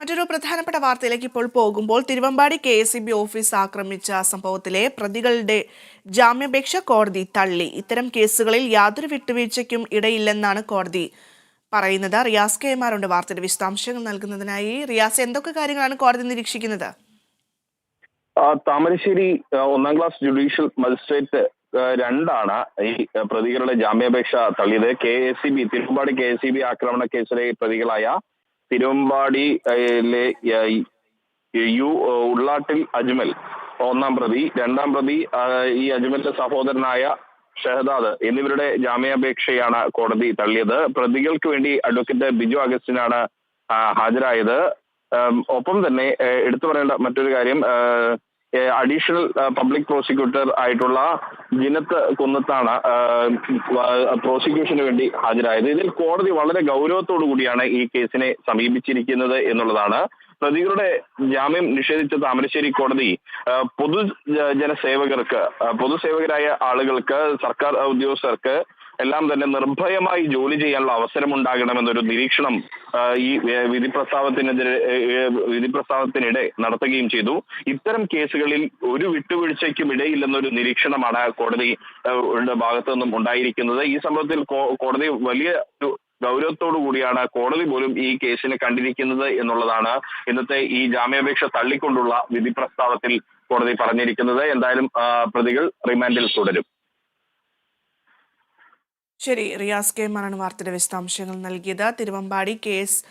മറ്റൊരു പ്രധാനപ്പെട്ട വാർത്തയിലേക്ക് ഇപ്പോൾ പോകുമ്പോൾ Thiruvambady K S B office ആക്രമിച്ച സംഭവത്തിലെ പ്രതികളുടെ ജാമ്യാപേക്ഷ കോടതി തള്ളി. ഇത്തരം കേസുകളിൽ യാതൊരു വിട്ടുവീഴ്ചയ്ക്കും ഇടയില്ലെന്നാണ് കോടതി പറയുന്നത്. റിയാസ് കെ എമാറുണ്ട് വാർത്തയുടെ വിശദാംശങ്ങൾ നൽകുന്നതിനായി. റിയാസ് എന്തൊക്കെ കാര്യങ്ങളാണ് കോടതി നിരീക്ഷിക്കുന്നത്? താമരശ്ശേരി ഒന്നാം ക്ലാസ് ജുഡീഷ്യൽ മജിസ്ട്രേറ്റ് രണ്ടാണ് ഈ പ്രതികളുടെ ജാമ്യാപേക്ഷ തള്ളിയത്. K S C B Thiruvambady K S C B ആക്രമണ കേസിലെ പ്രതികളായ ഈ യു ഉള്ളാട്ടിൽ അജ്മൽ ഒന്നാം പ്രതി രണ്ടാം പ്രതി ഈ അജ്മലിന്റെ സഹോദരനായ ഷഹദാദ് എന്നിവരുടെ ജാമ്യാപേക്ഷയാണ് കോടതി തള്ളിയത്. പ്രതികൾക്ക് വേണ്ടി അഡ്വക്കേറ്റ് ബിജു അഗസ്റ്റിനാണ് ഹാജരായത്. ഒപ്പം തന്നെ എടുത്തു പറയേണ്ട മറ്റൊരു കാര്യം അഡീഷണൽ പബ്ലിക് പ്രോസിക്യൂട്ടർ ആയിട്ടുള്ള ജിനത്ത് കുന്നത്താണ് പ്രോസിക്യൂഷന് വേണ്ടി ഹാജരായത്. ഇതിൽ കോടതി വളരെ ഗൗരവത്തോടു കൂടിയാണ് ഈ കേസിനെ സമീപിച്ചിരിക്കുന്നത് എന്നുള്ളതാണ്. പ്രതികളുടെ ജാമ്യം നിഷേധിച്ച താമരശ്ശേരി കോടതി. പൊതു ജനസേവകർക്ക് പൊതുസേവകരായ ആളുകൾക്ക് സർക്കാർ ഉദ്യോഗസ്ഥർക്ക് എല്ലാം തന്നെ നിർഭയമായി ജോലി ചെയ്യാനുള്ള അവസരം ഉണ്ടാകണമെന്നൊരു നിരീക്ഷണം ഈ വിധി പ്രസ്താവത്തിനെതിരെ വിധി പ്രസ്താവത്തിനിടെ നടത്തുകയും ചെയ്തു. ഇത്തരം കേസുകളിൽ ഒരു വിട്ടുവീഴ്ചയ്ക്കും ഇടയില്ലെന്നൊരു നിരീക്ഷണമാണ് കോടതി ഭാഗത്തു നിന്നും ഉണ്ടായിരിക്കുന്നത്. ഈ സംഭവത്തിൽ കോടതി വലിയ ഗൗരവത്തോടു കൂടിയാണ് കോടതി പോലും ഈ കേസിനെ കണ്ടിരിക്കുന്നത് എന്നുള്ളതാണ് ഇന്നത്തെ ഈ ജാമ്യാപേക്ഷ തള്ളിക്കൊണ്ടുള്ള വിധി പ്രസ്താവത്തിൽ കോടതി പറഞ്ഞിരിക്കുന്നത്. എന്തായാലും പ്രതികൾ റിമാൻഡിൽ തുടരും. ശരി റിയാസ് കെ. മാറാണ് വാർത്തയുടെ വിശദാംശങ്ങൾ നൽകിയത്? Thiruvambady case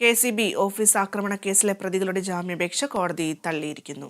K C B office ആക്രമണ കേസിലെ പ്രതികളുടെ ജാമ്യാപേക്ഷ കോടതി തള്ളിയിരിക്കുന്നു.